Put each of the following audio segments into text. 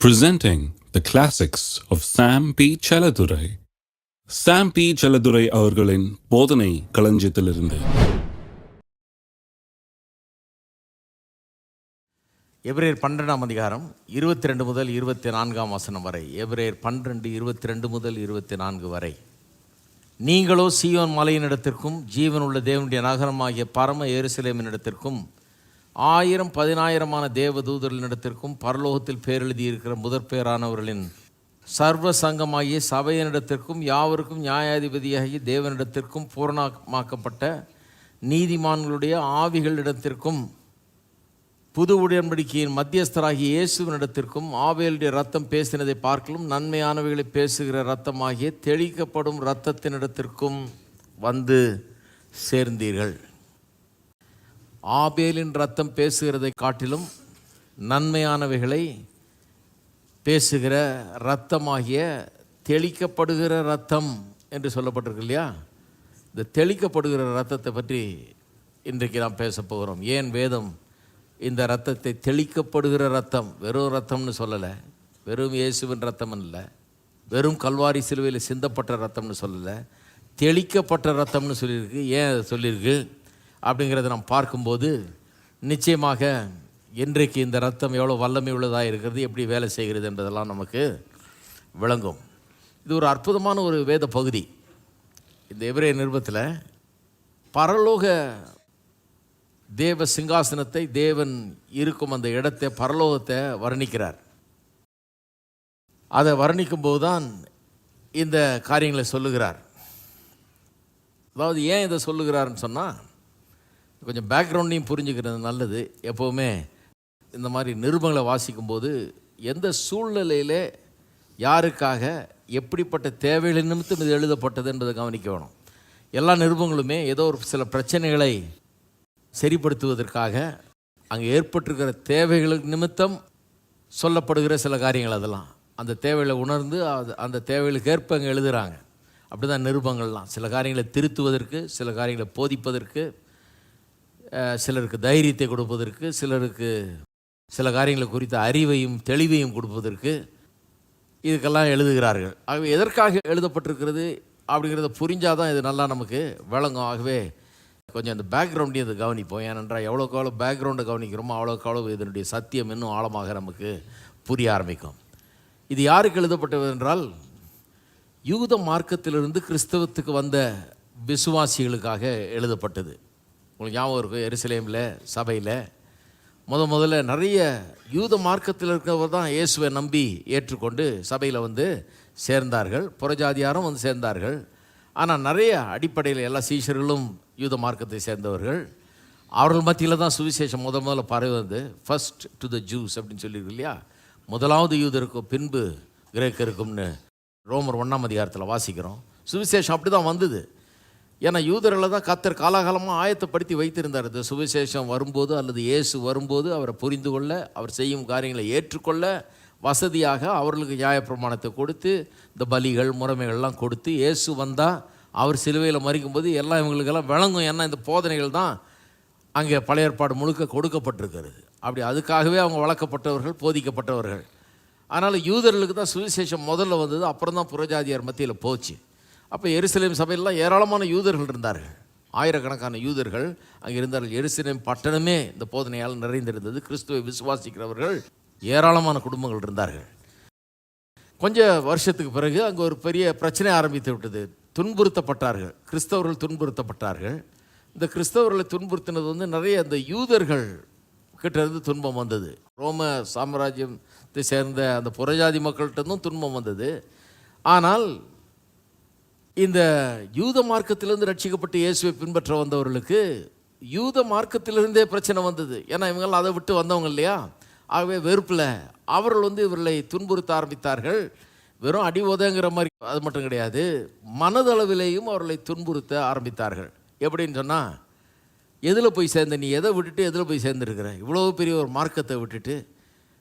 presenting the classics of Sam P. Chaladurai. Sam P. Chaladurai அவர்களின் போதனை களஞ்சியத்திலிருந்து எபிரேயர் பன்னிரெண்டாம் அதிகாரம் இருபத்தி ரெண்டு முதல் இருபத்தி நான்காம் வசனம் வரை எபிரேயர் பன்னிரெண்டு இருபத்தி ரெண்டு முதல் இருபத்தி நான்கு வரை நீங்களோ சீயோன் மலையினிடத்திற்கும் ஜீவனுள்ள தேவனுடைய நகரமாகிய பரம எருசலேமினிடத்திற்கும் ஆயிரம் பதினாயிரமான தேவ தூதர்களிடத்திற்கும் பரலோகத்தில் பேரெழுதியிருக்கிற முதற் பேரானவர்களின் சர்வ சங்கமாகிய சபையினிடத்திற்கும் யாவருக்கும் நியாயாதிபதியாகிய தேவனிடத்திற்கும் பூரணமாக்கப்பட்ட நீதிமான்களுடைய ஆவிகளிடத்திற்கும் புது உடன்படிக்கையின் மத்தியஸ்தராகிய இயேசுவினிடத்திற்கும் ஆவேலுடைய ரத்தம் பேசினதை பார்க்கலும் நன்மையானவைகளை பேசுகிற ரத்தமாகிய தெளிக்கப்படும் இரத்தத்தினிடத்திற்கும் வந்து சேர்ந்தீர்கள். ஆபேலின் ரத்தம் பேசுகிறதை காட்டிலும் நன்மையானவைகளை பேசுகிற ரத்தமாகிய தெளிக்கப்படுகிற ரத்தம் என்று சொல்லப்பட்டிருக்கு இல்லையா? இந்த தெளிக்கப்படுகிற ரத்தத்தை பற்றி இன்றைக்கு நாம் பேச போகிறோம். ஏன் வேதம் இந்த ரத்தத்தை தெளிக்கப்படுகிற ரத்தம்? வெறும் ரத்தம்னு சொல்லலை. வெறும் இயேசுவின் ரத்தம் இல்லை. வெறும் கல்வாரி சிலுவையில் சிந்தப்பட்ட ரத்தம்னு சொல்லலை. தெளிக்கப்பட்ட ரத்தம்னு சொல்லியிருக்கு. ஏன் சொல்லியிருக்கு? அப்படிங்கிறத நாம் பார்க்கும்போது நிச்சயமாக இன்றைக்கு இந்த ரத்தம் எவ்வளோ வல்லமை உள்ளதாக இருக்கிறது எப்படி வேலை செய்கிறது என்பதெல்லாம் நமக்கு விளங்கும். இது ஒரு அற்புதமான ஒரு வேத பகுதி. இந்த எவரே நிருபத்தில் பரலோக தேவ சிங்காசனத்தை தேவன் இருக்கும் அந்த இடத்தை பரலோகத்தை வர்ணிக்கிறார். அதை வர்ணிக்கும்போது தான் இந்த காரியங்களை சொல்லுகிறார். அதாவது ஏன் இதை சொல்லுகிறாருன்னு சொன்னால் கொஞ்சம் பேக்ரவுண்டையும் புரிஞ்சுக்கிறது நல்லது. எப்போவுமே இந்த மாதிரி நிருபங்களை வாசிக்கும்போது எந்த சூழ்நிலையில் யாருக்காக எப்படிப்பட்ட தேவைகள் நிமித்தம் இது எழுதப்பட்டது என்பதை கவனிக்க வேணும். எல்லா நிருபங்களுமே ஏதோ ஒரு சில பிரச்சனைகளை சரிப்படுத்துவதற்காக அங்கே ஏற்பட்டிருக்கிற தேவைகளுக்கு நிமித்தம் சொல்லப்படுகிற சில காரியங்கள் அதெல்லாம். அந்த தேவைகளை உணர்ந்து அது அந்த தேவைகளுக்கு ஏற்ப அங்கே எழுதுகிறாங்க அப்படி தான் நிருபங்கள்லாம். சில காரியங்களை திருத்துவதற்கு சில காரியங்களை போதிப்பதற்கு சிலருக்கு தைரியத்தை கொடுப்பதற்கு சிலருக்கு சில காரியங்களை குறித்த அறிவையும் தெளிவையும் கொடுப்பதற்கு இதுக்கெல்லாம் எழுதுகிறார்கள். ஆகவே எதற்காக எழுதப்பட்டிருக்கிறது அப்படிங்கிறத புரிஞ்சால் தான் இது நல்லா நமக்கு விளங்கும். ஆகவே கொஞ்சம் அந்த பேக்ரவுண்டையும் அது கவனிப்போம். ஏனென்றால் எவ்வளோக்கு எவ்வளோ பேக்ரவுண்டை கவனிக்கிறோமோ அவ்வளோக்கு அவ்வளோ இதனுடைய சத்தியம் இன்னும் ஆழமாக நமக்கு புரிய ஆரம்பிக்கும். இது யாருக்கு எழுதப்பட்டது என்றால் யூத மார்க்கத்திலிருந்து கிறிஸ்தவத்துக்கு வந்த விசுவாசிகளுக்காக எழுதப்பட்டது. உங்களுக்கு ஞாபகம் இருக்கும் எருசலேமில் சபையில். முத முதல்ல நிறைய யூத மார்க்கத்தில் இருக்கிறவர் தான் இயேசுவை நம்பி ஏற்றுக்கொண்டு சபையில் வந்து சேர்ந்தார்கள். புறஜாதியாரும் வந்து சேர்ந்தார்கள். ஆனால் நிறைய அடிப்படையில் எல்லா சீஷர்களும் யூத மார்க்கத்தை சேர்ந்தவர்கள். அவர்கள் மத்தியில் தான் சுவிசேஷம் முத முதல்ல பரவுவது ஃபஸ்ட் டு த ஜூஸ் அப்படின்னு சொல்லியிருக்கு இல்லையா? முதலாவது யூதருக்கும் பின்பு கிரேக்கருக்கும்னு ரோமர் ஒன்றாம் அதிகாரத்தில் வாசிக்கிறோம். சுவிசேஷம் அப்படி தான் வந்தது. ஏன்னா யூதர்களை தான் கத்தர் காலாகாலமாக ஆயத்தப்படுத்தி வைத்திருந்தார். இந்த சுவிசேஷம் வரும்போது அல்லது இயேசு வரும்போது அவரை புரிந்து கொள்ள அவர் செய்யும் காரியங்களை ஏற்றுக்கொள்ள வசதியாக அவர்களுக்கு நியாயப்பிரமாணத்தை கொடுத்து இந்த பலிகள் முறைமைகள்லாம் கொடுத்து இயேசு வந்தால் அவர் சிலுவையில் மறிக்கும்போது எல்லாம் இவங்களுக்கெல்லாம் விளங்கும். ஏன்னா இந்த போதனைகள் தான் அங்கே பழைய ஏற்பாடு முழுக்க கொடுக்கப்பட்டிருக்கிறது. அப்படி அதுக்காகவே அவங்க வளர்க்கப்பட்டவர்கள் போதிக்கப்பட்டவர்கள். அதனால் யூதர்களுக்கு தான் சுவிசேஷம் முதல்ல வந்தது அப்புறம் தான் புறஜாதியார் மத்தியில் போச்சு. அப்போ எருசலேம் சபையிலலாம் ஏராளமான யூதர்கள் இருந்தார்கள். ஆயிரக்கணக்கான யூதர்கள் அங்கே இருந்தார்கள். எருசலேம் பட்டணமே இந்த போதனையால் நிறைந்திருந்தது. கிறிஸ்துவை விசுவாசிக்கிறவர்கள் ஏராளமான குடும்பங்கள் இருந்தார்கள். கொஞ்சம் வருஷத்துக்கு பிறகு அங்கே ஒரு பெரிய பிரச்சனை ஆரம்பித்து விட்டது. துன்புறுத்தப்பட்டார்கள். கிறிஸ்தவர்கள் துன்புறுத்தப்பட்டார்கள். இந்த கிறிஸ்தவர்களை துன்புறுத்தினது வந்து நிறைய அந்த யூதர்கள் கிட்டேருந்து துன்பம் வந்தது. ரோம சாம்ராஜ்யத்தை சேர்ந்த அந்த புறஜாதி மக்கள்கிட்ட இருந்தும் துன்பம் வந்தது. ஆனால் இந்த யூத மார்க்கத்திலிருந்து ரட்சிக்கப்பட்டு இயேசுவை பின்பற்ற வந்தவர்களுக்கு யூத மார்க்கத்திலிருந்தே பிரச்சனை வந்தது. ஏன்னா இவங்கெல்லாம் அதை விட்டு வந்தவங்க இல்லையா? ஆகவே வெறுப்பில் அவர்கள் வந்து இவர்களை துன்புறுத்த ஆரம்பித்தார்கள். வெறும் அடி உதங்கிற மாதிரி அது மட்டும் கிடையாது. மனதளவிலேயும் அவர்களை துன்புறுத்த ஆரம்பித்தார்கள். எப்படின்னு சொன்னால் எதில் போய் சேர்ந்த நீ? எதை விட்டுட்டு எதில் போய் சேர்ந்துருக்கிற? இவ்வளோ பெரிய ஒரு மார்க்கத்தை விட்டுட்டு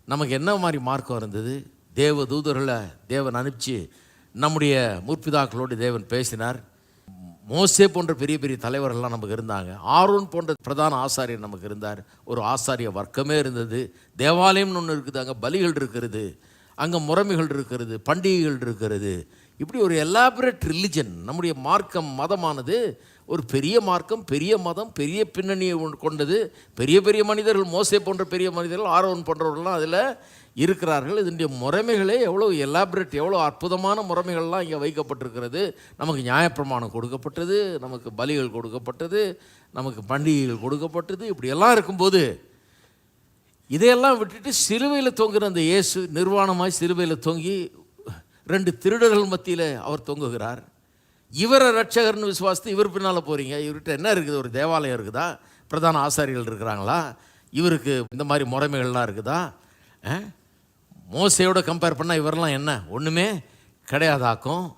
நமக்கு என்ன மாதிரி மார்க்கம் இருந்தது? தேவ தூதர்களை தேவன் அனுப்பிச்சு நம்முடைய முற்பிதாக்களோடு தேவன் பேசினார். மோசே போன்ற பெரிய பெரிய தலைவர்கள்லாம் நமக்கு இருந்தாங்க. ஆரோன் போன்ற பிரதான ஆசாரியர் நமக்கு இருந்தார். ஒரு ஆசாரிய வர்க்கமே இருந்தது. தேவாலயம்னு ஒன்று இருக்குது அங்கே பலிகள் இருக்கிறது. அங்கே முறைமைகள் இருக்கிறது பண்டிகைகள் இருக்கிறது. இப்படி ஒரு எலாபரேட் ரிலிஜன் நம்முடைய மார்க்கம் மதமானது ஒரு பெரிய மார்க்கம் பெரிய மதம் பெரிய பின்னணியை கொண்டது. பெரிய பெரிய மனிதர்கள் மோசே போன்ற பெரிய மனிதர்கள் ஆரோன் போன்றவர்கள்லாம் அதில் இருக்கிறார்கள். இதனுடைய முறைமைகளே எவ்வளோ எலாபரேட் எவ்வளோ அற்புதமான முறைமைகள்லாம் இங்கே வைக்கப்பட்டிருக்கிறது. நமக்கு நியாயப்பிரமாணம் கொடுக்கப்பட்டது நமக்கு பலிகள் கொடுக்கப்பட்டது நமக்கு பண்டிகைகள் கொடுக்கப்பட்டது. இப்படியெல்லாம் இருக்கும்போது இதையெல்லாம் விட்டுட்டு சிலுவையில் தொங்குகிற அந்த இயேசு நிர்வாணமாய் சிலுவையில் தொங்கி ரெண்டு திருடர்கள் மத்தியில் அவர் தொங்குகிறார். இவரை ரட்சகர்னு விசுவாசித்து இவர் பின்னால் போகிறீங்க இவர்கிட்ட என்ன இருக்குது? ஒரு தேவாலயம் இருக்குதா? பிரதான ஆசாரிகள் இருக்கிறாங்களா? இவருக்கு இந்த மாதிரி முறைமைகள்லாம் இருக்குதா? ஆ? மோசையோட கம்பேர் பண்ணால் இவரெல்லாம் என்ன? ஒன்றுமே கிடையாதாக்கும்.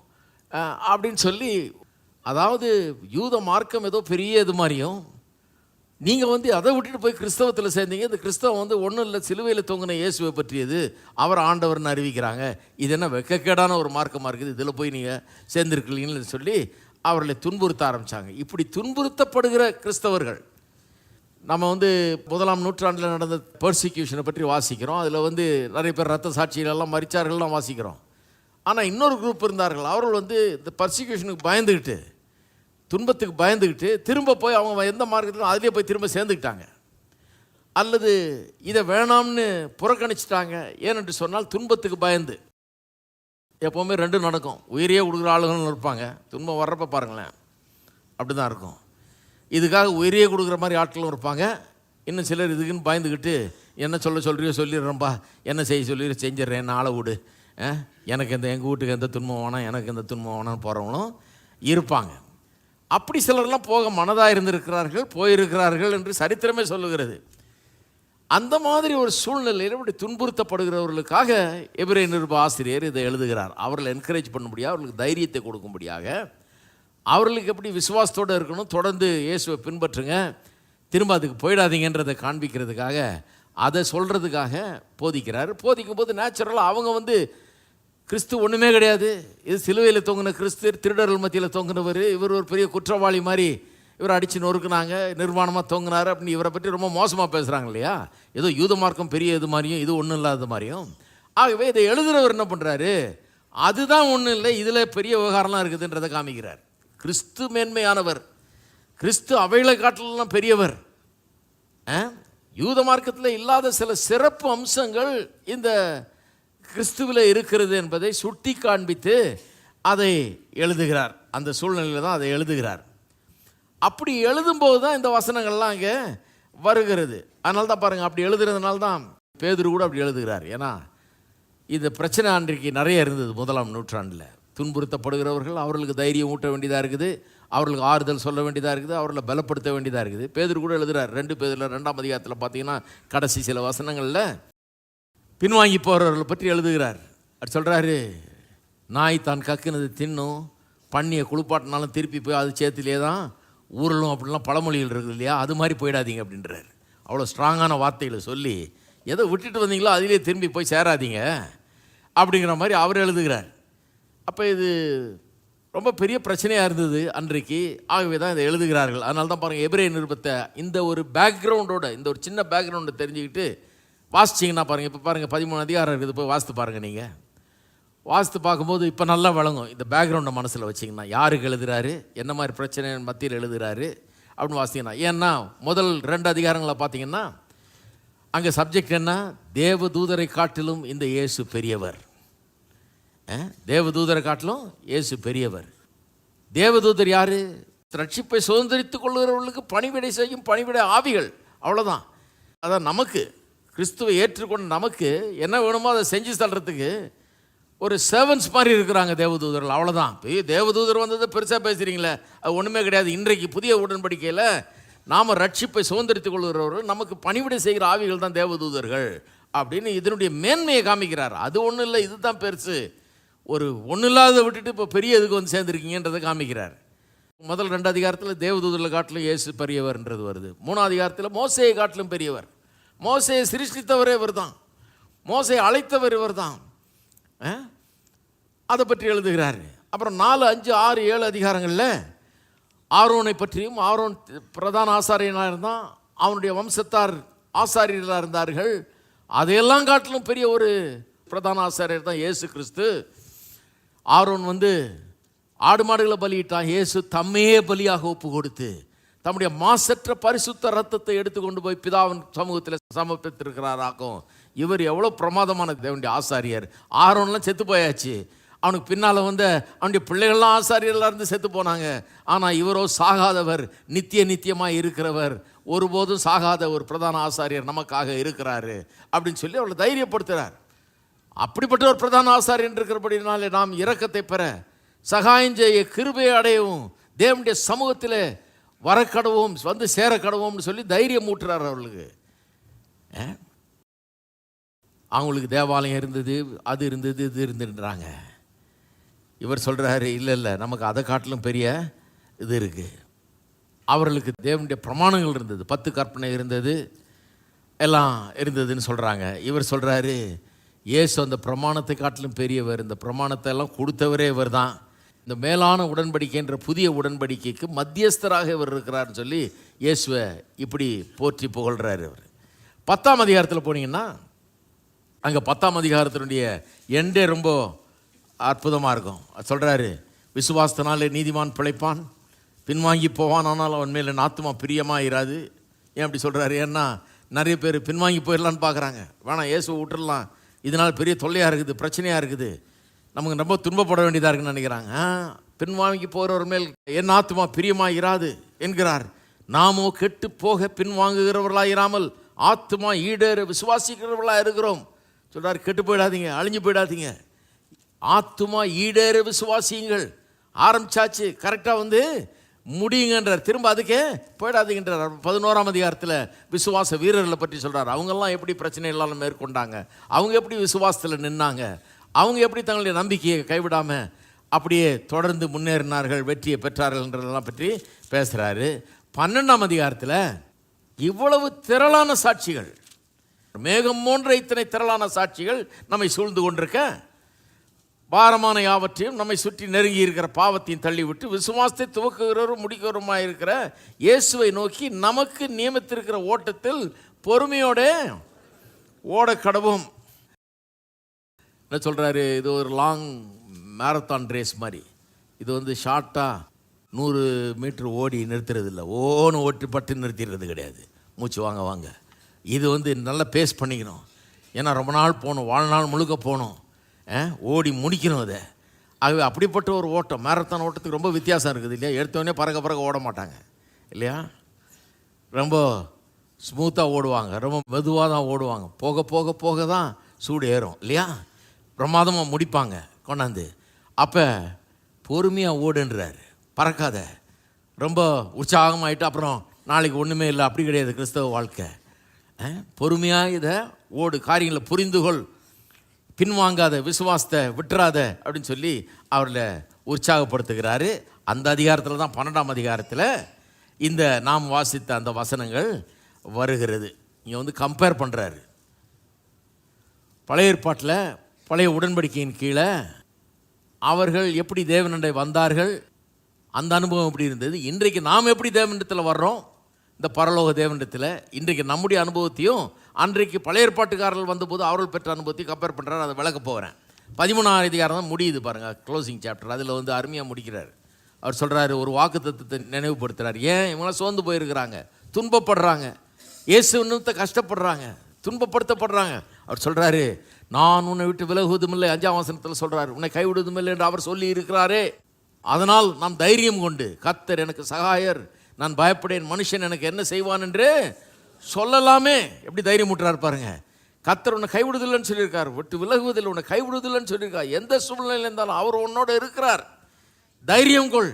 அப்படின்னு சொல்லி அதாவது யூத மார்க்கம் ஏதோ பெரிய இது மாதிரியும் நீங்கள் வந்து அதை விட்டுட்டு போய் கிறிஸ்தவத்தில் சேர்ந்தீங்க. இந்த கிறிஸ்தவம் வந்து ஒன்றும் இல்லை சிலுவையில் தொங்கின இயேசுவை பற்றியது அவர் ஆண்டவர்னு அறிவிக்கிறாங்க. இது என்ன வெக்கக்கேடான ஒரு மார்க்கமாக இருக்குது இதில் போய் நீங்கள் சேர்ந்துருக்கீங்கன்னு சொல்லி அவர்களை துன்புறுத்த ஆரம்பித்தாங்க இப்படி துன்புறுத்தப்படுகிற கிறிஸ்தவர்கள் நம்ம வந்து முதலாம் நூற்றாண்டில் நடந்த பர்சிக்யூஷனை பற்றி வாசிக்கிறோம். அதில் வந்து நிறைய பேர் ரத்த சாட்சிகளெல்லாம் மறிச்சார்கள்லாம் வாசிக்கிறோம். ஆனால் இன்னொரு குரூப் இருந்தார்கள். அவர்கள் வந்து இந்த பர்சிக்யூஷனுக்கு பயந்துக்கிட்டு துன்பத்துக்கு பயந்துக்கிட்டு திரும்ப போய் அவங்க எந்த மார்க்கத்திலும் அதிலே போய் திரும்ப சேர்ந்துக்கிட்டாங்க. அல்லது இதை வேணாம்னு புறக்கணிச்சிட்டாங்க ஏனென்று சொன்னால் துன்பத்துக்கு பயந்து. எப்போவுமே ரெண்டும் நடக்கும். உயிரையே கொடுக்குற ஆளுங்களும் இருப்பாங்க. துன்பம் வர்றப்ப பாருங்களேன் அப்படி தான் இருக்கும். இதுக்காக உயிரையே கொடுக்குற மாதிரி ஆட்களும் இருப்பாங்க. இன்னும் சிலர் இதுக்குன்னு பயந்துக்கிட்டு என்ன சொல்ல சொல்கிறியோ சொல்லிடுறேன்பா. என்ன செய்ய சொல்லிடு செஞ்சிடுறேன். நாளை ஆளை விடு. ஆ? எனக்கு இந்த எங்கள் வீட்டுக்கு எந்த துன்பம் வேணாம் எனக்கு எந்த துன்பம் வேணாம்னு போகிறவங்களும் இருப்பாங்க. அப்படி சிலர்லாம் போக மனதாக இருந்திருக்கிறார்கள் போயிருக்கிறார்கள் என்று சரித்திரமே சொல்லுகிறது. அந்த மாதிரி ஒரு சூழ்நிலையில் இப்படி துன்புறுத்தப்படுகிறவர்களுக்காக எபிரே நிருப ஆசிரியர் இதை எழுதுகிறார். அவர்களை என்கரேஜ் பண்ணும்படியாக அவர்களுக்கு தைரியத்தை கொடுக்கும்படியாக அவர்களுக்கு எப்படி விசுவாசத்தோடு இருக்கணும்? தொடர்ந்து இயேசுவை பின்பற்றுங்க. திரும்ப அதுக்கு போயிடாதீங்கன்றதை காண்பிக்கிறதுக்காக அதை சொல்கிறதுக்காக போதிக்கிறார். போதிக்கும் போது நேச்சுரலாக அவங்க வந்து கிறிஸ்து ஒன்றுமே கிடையாது. இது சிலுவையில் தொங்கின கிறிஸ்து திருடர்கள் மத்தியில் தொங்கினவர். இவர் ஒரு பெரிய குற்றவாளி மாதிரி இவரை அடித்து நொறுக்குனாங்க நிர்வாணமாக தொங்கினார் அப்படின்னு இவரை பற்றி ரொம்ப மோசமாக பேசுகிறாங்க இல்லையா? ஏதோ யூத மார்க்கம் பெரிய இது மாதிரியும் இது ஒன்றும் இல்லாத மாதிரியும். ஆகவே இதை எழுதுகிறவர் என்ன பண்ணுறாரு அதுதான் ஒன்றும் இல்லை இதில் பெரிய விவகாரம்லாம் இருக்குதுன்றதை காமிக்கிறார். கிறிஸ்து மேன்மையானவர். கிறிஸ்து அவைகளை காட்டிலெல்லாம் பெரியவர். ஆ? யூத மார்க்கத்தில் இல்லாத சில சிறப்பு அம்சங்கள் இந்த கிறிஸ்துவில் இருக்கிறது என்பதை சுட்டி காண்பித்து அதை எழுதுகிறார். அந்த சூழ்நிலையில் தான் அதை எழுதுகிறார். அப்படி எழுதும்போது தான் இந்த வசனங்கள்லாம் அங்கே வருகிறது. அதனால தான் பாருங்கள் அப்படி எழுதுறதுனால தான் பேதுரு கூட அப்படி எழுதுகிறார். ஏன்னா இந்த பிரச்சனை அன்றைக்கு நிறைய இருந்தது முதலாம் நூற்றாண்டில். துன்புறுத்தப்படுகிறவர்கள் அவர்களுக்கு தைரியம் ஊட்ட வேண்டியதாக இருக்குது. அவர்களுக்கு ஆறுதல் சொல்ல வேண்டியதாக இருக்குது. அவர்களை பலப்படுத்த வேண்டியதாக இருக்குது. பேதர் கூட எழுதுகிறார் ரெண்டு பேரில் ரெண்டாம் அதிகாரத்தில் பார்த்தீங்கன்னா கடைசி சில வசனங்களில் பின்வாங்கி போகிறவர்களை பற்றி எழுதுகிறார். அவர் சொல்கிறாரு நாய் தான் கக்குனது தின்னும் பண்ணியை குளிப்பாட்டினாலும் திருப்பி போய் அது சேத்துலேயே தான் ஊரலும் அப்படிலாம் பழமொழிகள் இருக்குது இல்லையா? அது மாதிரி போயிடாதீங்க அப்படின்றார். அவ்வளோ ஸ்ட்ராங்கான வார்த்தைகளை சொல்லி எதை விட்டுட்டு வந்தீங்களோ அதிலே திரும்பி போய் சேராதீங்க அப்படிங்கிற மாதிரி அவர் எழுதுகிறார். அப்போ இது ரொம்ப பெரிய பிரச்சனையாக இருந்தது அன்றைக்கு. ஆகவே தான் இதை எழுதுகிறார்கள். அதனால தான் பாருங்கள் எபிரே நிருபத்தை இந்த ஒரு பேக்ரவுண்டோட இந்த ஒரு சின்ன பேக்ரவுண்டை தெரிஞ்சுக்கிட்டு வாசிச்சிங்கன்னா பாருங்கள் இப்போ பாருங்கள் பதிமூணு அதிகாரம் இருக்குது போய் வாசித்து பாருங்கள் நீங்கள் வாசித்து பார்க்கும்போது இப்போ நல்லா வழங்கும் இந்த பேக்ரவுண்டை மனசில் வச்சிங்கன்னா யாருக்கு எழுதுகிறாரு என்ன மாதிரி பிரச்சனை மத்தியில் எழுதுகிறாரு அப்படின்னு வாசிங்கன்னா ஏன்னா முதல் ரெண்டு அதிகாரங்களை பார்த்தீங்கன்னா அங்கே சப்ஜெக்ட் என்ன? தேவதூதரை காட்டிலும் இந்த இயேசு பெரியவர். தேவ தேவதூதரை காட்டிலும் இயேசு பெரியவர். தேவதூதர் யார்? ரட்சிப்பை சுதந்திரித்துக் கொள்கிறவர்களுக்கு பணிவிடை செய்யும் பணிவிடை ஆவிகள். அவ்வளோதான் அதான் நமக்கு. கிறிஸ்துவை ஏற்றுக்கொண்ட நமக்கு என்ன வேணுமோ அதை செஞ்சு தள்ளுறதுக்கு ஒரு சர்வன்ஸ் மாதிரி இருக்கிறாங்க தேவதூதர்கள். அவ்வளோதான் போய் தேவதூதர் வந்தது பெருசாக பேசுகிறீங்களே அது ஒன்றுமே கிடையாது. இன்றைக்கு புதிய உடன்படிக்கையில் நாம் ரட்சிப்பை சுதந்திரித்துக் கொள்கிறவர்கள் நமக்கு பணிவிடை செய்கிற ஆவிகள் தான் தேவதூதர்கள் அப்படின்னு இதனுடைய மேன்மையை காமிக்கிறார். அது ஒன்றும் இல்லை இதுதான் பெருசு. ஒரு ஒன்றும் இல்லாத விட்டுட்டு இப்போ பெரிய இதுக்கு வந்து சேர்ந்துருக்கீங்கன்றதை காமிக்கிறார். முதல் ரெண்டு அதிகாரத்தில் தேவதூதர்களை காட்டிலும் இயேசு பெரியவர்ன்றது வருது. மூணாவது அதிகாரத்தில் மோசையை காட்டிலும் பெரியவர். மோசையை சிருஷ்டித்தவரே இவர் தான் மோசையை அழைத்தவர் இவர் தான் அதை பற்றி எழுதுகிறார். அப்புறம் நாலு அஞ்சு ஆறு ஏழு அதிகாரங்களில் ஆரோனை பற்றியும் ஆரோன் பிரதான ஆசாரியனாக இருந்தான் அவனுடைய வம்சத்தார் ஆசாரியர்களாக இருந்தார்கள். அதையெல்லாம் காட்டிலும் பெரிய ஒரு பிரதான ஆசாரியர் தான் இயேசு கிறிஸ்து. ஆரோன் வந்து ஆடு மாடுகளை பலியிட்டான். இயேசு தம்மையே பலியாக ஒப்பு கொடுத்து தம்முடைய மாசற்ற பரிசுத்த ரத்தத்தை எடுத்துக்கொண்டு போய் பிதாவின் சமூகத்தில் சமர்ப்பித்திருக்கிறாராக்கும். இவர் எவ்வளோ பிரமாதமான தேவனுடைய ஆசாரியர். ஆரோன்லாம் செத்து போயாச்சு. அவனுக்கு பின்னால் வந்த அவனுடைய பிள்ளைகள்லாம் ஆசாரியர்களாக இருந்து செத்து போனாங்க. ஆனால் இவரோ சாகாதவர் நித்திய நித்தியமாக இருக்கிறவர். ஒருபோதும் சாகாத ஒரு பிரதான ஆசாரியர் நமக்காக இருக்கிறாரு. அப்படின்னு சொல்லி அவளை தைரியப்படுத்துகிறார் அப்படிப்பட்ட ஒரு பிரதான ஆசாரியன் இருக்கிறபடினாலே நாம் இரக்கத்தை பெற சகாயம் செய்ய கிருபையை அடையவும் தேவனுடைய சமூகத்தில் வரக்கடவும் வந்து சேரக்கடவும்னு சொல்லி தைரியம் ஊட்டுறார் அவர்களுக்கு. ஆ? அவங்களுக்கு தேவாலயம் இருந்தது அது இருந்தது இது இருந்துன்றாங்க இவர் சொல்கிறாரு இல்லை இல்லை நமக்கு அதை காட்டிலும் பெரிய இது இருக்குது அவர்களுக்கு தேவனுடைய பிரமாணங்கள் இருந்தது பத்து கற்பனை இருந்தது எல்லாம் இருந்ததுன்னு சொல்கிறாங்க இவர் சொல்கிறாரு இயேசு அந்த பிரமாணத்தை காட்டிலும் பெரியவர் இந்த பிரமாணத்தை எல்லாம் கொடுத்தவரே இவர் தான் இந்த மேலான உடன்படிக்கைன்ற புதிய உடன்படிக்கைக்கு மத்தியஸ்தராக இவர் இருக்கிறார்னு சொல்லி இயேசுவை இப்படி போற்றி புகழ்கிறாரு அவர் பத்தாம் அதிகாரத்தில் போனீங்கன்னா அங்கே பத்தாம் அதிகாரத்தினுடைய எண்டே ரொம்ப அற்புதமாக இருக்கும். சொல்கிறாரு விசுவாசத்தினாலே நீதிமான் பிழைப்பான் பின்வாங்கி போவான் ஆனால் அவன் மேலே நாத்துமா பிரியமாக இராது. ஏன் அப்படி சொல்கிறாரு ஏன்னா நிறைய பேர் பின்வாங்கி போயிடலான்னு பார்க்குறாங்க வேணாம் இயேசுவை விட்டுடலாம் இதனால் பெரிய தொல்லையாக இருக்குது பிரச்சனையாக இருக்குது. நமக்கு ரொம்ப துன்பப்பட வேண்டியதாக இருக்குன்னு நினைக்கிறாங்க. பின்வாங்கி போகிறவர் மேல் என் ஆத்துமா பிரியமாக இராது என்கிறார். நாமோ கெட்டு போக பின்வாங்குகிறவர்களாக இராமல் ஆத்துமா ஈடேற விசுவாசிக்கிறவர்களாக இருக்கிறோம். சொல்கிறார் கெட்டு போயிடாதீங்க அழிஞ்சு போயிடாதீங்க. ஆத்துமா ஈடேற விசுவாசியுங்கள். ஆரம்பிச்சாச்சு கரெக்டாக வந்து முடியுங்கன்றார். திரும்ப அதுக்கே போயிடாதீங்கன்றார். பதினோராம் அதிகாரத்தில் விசுவாச வீரர்களை பற்றி சொல்கிறார் அவங்கெல்லாம் எப்படி பிரச்சனை இல்லாமல் மேற்கொண்டாங்க? அவங்க எப்படி விசுவாசத்தில் நின்னாங்க? அவங்க எப்படி தங்களுடைய நம்பிக்கையை கைவிடாமல் அப்படியே தொடர்ந்து முன்னேறினார்கள் வெற்றியை பெற்றார்கள்ன்றதெல்லாம் பற்றி பேசுகிறாரு பன்னெண்டாம் அதிகாரத்தில் இவ்வளவு திரளான சாட்சிகள் மேகம் போன்ற இத்தனை திரளான சாட்சிகள் நம்மை சூழ்ந்து கொண்டிருக்க பாரமான யாவற்றையும் நம்மை சுற்றி நெருங்கி இருக்கிற பாவத்தையும் தள்ளிவிட்டு விசுவாசத்தை துவக்குகிறவரும் முடிக்கிறவருமாக இருக்கிற இயேசுவை நோக்கி நமக்கு நியமித்திருக்கிற ஓட்டத்தில் பொறுமையோட ஓட கடவும் என்ன சொல்கிறாரு இது ஒரு லாங் மேரத்தான் ரேஸ் மாதிரி. இது வந்து ஷார்ட்டாக நூறு மீட்ரு ஓடி நிறுத்துறது இல்லை ஓன்னு ஓட்டி பட்டு நிறுத்திடுறது கிடையாது. மூச்சு வாங்க வாங்க. இது வந்து நல்லா பேஸ் பண்ணிக்கணும். ஏன்னா ரொம்ப நாள் போகணும். வாழ்நாள் முழுக்க போகணும். ஆ, ஓடி முடிக்கணும் அதை. ஆகவே அப்படிப்பட்ட ஒரு ஓட்டம் மேரத்தான் ஓட்டத்துக்கு ரொம்ப வித்தியாசம் இருக்குது இல்லையா? எடுத்தோடனே பறக்க பறக்க ஓட மாட்டாங்க. இல்லையா? ரொம்ப ஸ்மூத்தாக ஓடுவாங்க. ரொம்ப மெதுவாக தான் ஓடுவாங்க. போக போக போக தான் சூடு ஏறும். இல்லையா? பிரமாதமாக முடிப்பாங்க கொண்டாந்து. அப்போ பொறுமையாக ஓடுன்றார். பறக்காத. ரொம்ப உற்சாகமாயிட்டு அப்புறம் நாளைக்கு ஒன்றுமே இல்லை அப்படி கிடையாது கிறிஸ்தவ வாழ்க்கை. பொறுமையாக இதை ஓடு காரியங்களை புரிந்து கொள் பின்வாங்காத விசுவாசத்தை விட்டுறாத அப்படின்னு சொல்லி அவரில் உற்சாகப்படுத்துகிறாரு. அந்த அதிகாரத்தில் தான் பன்னெண்டாம் அதிகாரத்தில் இந்த நாம் வாசித்த அந்த வசனங்கள் வருகிறது. இங்கே வந்து கம்பேர் பண்ணுறாரு பழைய ஏற்பாட்டில் பழைய உடன்படிக்கையின் கீழே அவர்கள் எப்படி தேவனண்டை வந்தார்கள்? அந்த அனுபவம் எப்படி இருந்தது? இன்றைக்கு நாம் எப்படி தேவனிடத்தில் வர்றோம்? இந்த பரலோக தேவனிடத்தில் இன்றைக்கு நம்முடைய அனுபவத்தையும் அன்றைக்கு பழைய ஏற்பாட்டுக்காரர்கள் வந்தபோது அவர்கள் பெற்ற அனுபவத்தையும் கம்பேர் பண்ணுறாரு அதை விளக்க போகிறேன் பதிமூணாம் அதிகாரம் தான் முடியுது பாருங்கள் க்ளோசிங் சாப்டர் அதில் வந்து அருமையாக முடிக்கிறார். அவர் சொல்கிறாரு ஒரு வாக்கு தத்துவத்தை நினைவுபடுத்துகிறார் ஏன்? இவங்களாம் சோர்ந்து போயிருக்கிறாங்க. துன்பப்படுறாங்க. இயேசு இன்னத்தை கஷ்டப்படுறாங்க. துன்பப்படுத்தப்படுறாங்க. அவர் சொல்கிறாரு நான் உன்னை விட்டு விலகுவதும் இல்லை அஞ்சாம் வசனத்தில் சொல்கிறார் உன்னை கைவிடுவதும் இல்லை என்று அவர் சொல்லி இருக்கிறாரே. அதனால் நாம் தைரியம் கொண்டு கத்தர் எனக்கு சகாயர் நான் பயப்படேன் மனுஷன் எனக்கு என்ன செய்வான் என்று சொல்லலாமே. எப்படி தைரியம் விட்டுறார் பாருங்க. கத்தர் உன்னை கைவிடுதில்லைன்னு சொல்லியிருக்கார். விட்டு விலகுவதில்லை உன்னை கைவிடுதில்லைன்னு சொல்லியிருக்கார். எந்த சூழ்நிலையில் இருந்தாலும் அவர் உன்னோட இருக்கிறார். தைரியம் கொள்.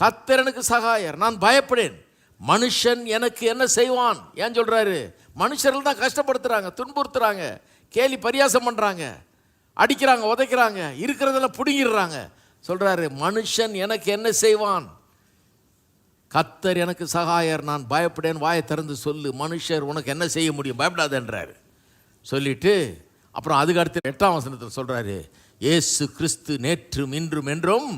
கத்தர் எனக்கு சகாயர் நான் பயப்படேன். மனுஷன் எனக்கு என்ன செய்வான்? ஏன் சொல்கிறாரு மனுஷர்கள் தான் கஷ்டப்படுத்துகிறாங்க துன்புறுத்துறாங்க. கேலி பரியாசம் பண்ணுறாங்க அடிக்கிறாங்க உதைக்கிறாங்க இருக்கிறதெல்லாம் பிடுங்கிடுறாங்க. சொல்கிறாரு மனுஷன் எனக்கு என்ன செய்வான்? கத்தர் எனக்கு சகாயர் நான் பயப்படேன் வாயை திறந்து சொல்லு. மனுஷர் உனக்கு என்ன செய்ய முடியும்? பயப்படாதன்றார். சொல்லிட்டு அப்புறம் அதுக்கு அடுத்து எட்டாம் வசனத்தில் சொல்கிறாரு இயேசு கிறிஸ்து நேற்றும் இன்றும் என்றும்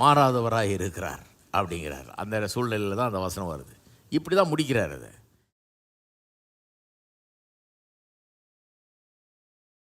மாறாதவராக இருக்கிறார் அப்படிங்கிறார். அந்த சூழ்நிலையில் தான் அந்த வசனம் வருது. இப்படி தான் முடிக்கிறார் அதை.